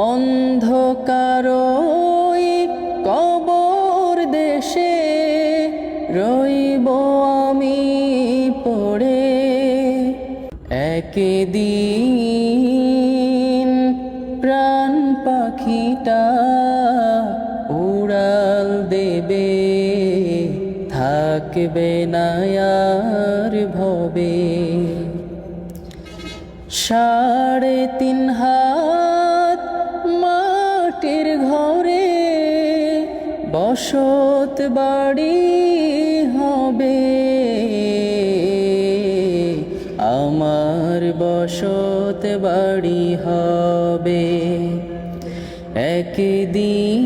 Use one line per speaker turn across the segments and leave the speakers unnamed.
অন্ধকার কবর দেশে রইব আমি পড়ে। একদিন প্রাণ পাখিটা উড়াল দেবে, থাকবে না ভবে। সাড়ে তিন বসত বাড়ি হবে। আমার বসত বাড়ি হবে। একদিন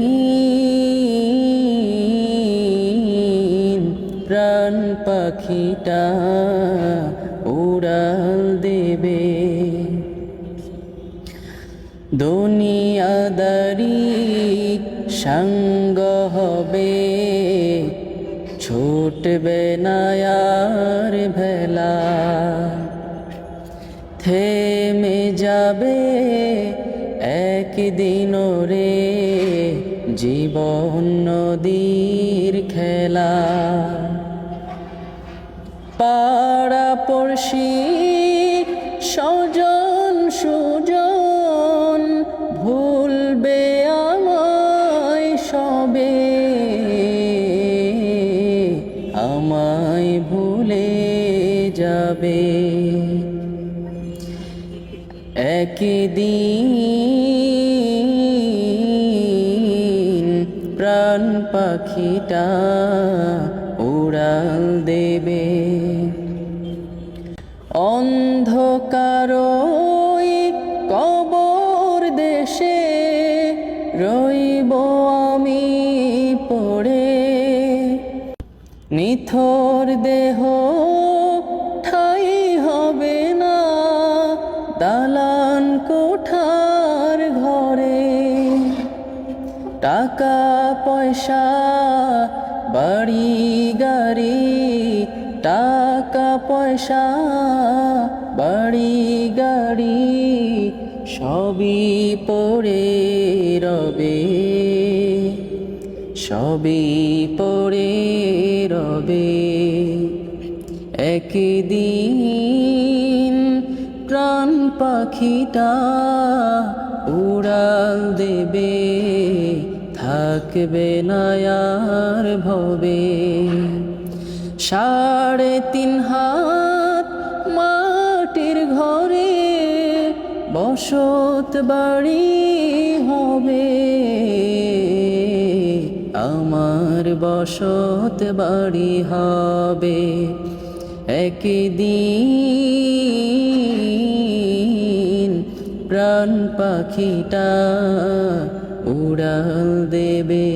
প্রাণ পাখিটা উড়াল দেবে। দুনিয়াদারি সঙ্গ হবে। ছুটবে না আর ভেলা। থেমে যাবে একদিন রে জীবন নদীর খেলা। পাড়া পড়শি স্বজন আমায় ভুলে যাবে। একদিন প্রাণ পাখিটা উড়াল দেবে। অন্ধকার নিথর দেহ ঠাই হবে না। দালান কোঠার ঘরে টাকা, পয়সা, বাড়ি, গাড়ি, টাকা, পয়সা, বাড়ি, গাড়ি সবই পড়ে রবে। সবই পড়ে রবে। একদিন প্রাণ পাখিটা উড়াল দেবে, থাকবে না আর ভবে। সাড়ে তিন হাত মাটির ঘরে বসত বাড়ি হবে। আমার বসত বাড়ি হবে। একদিন প্রাণ পাখিটা উড়াল দেবে।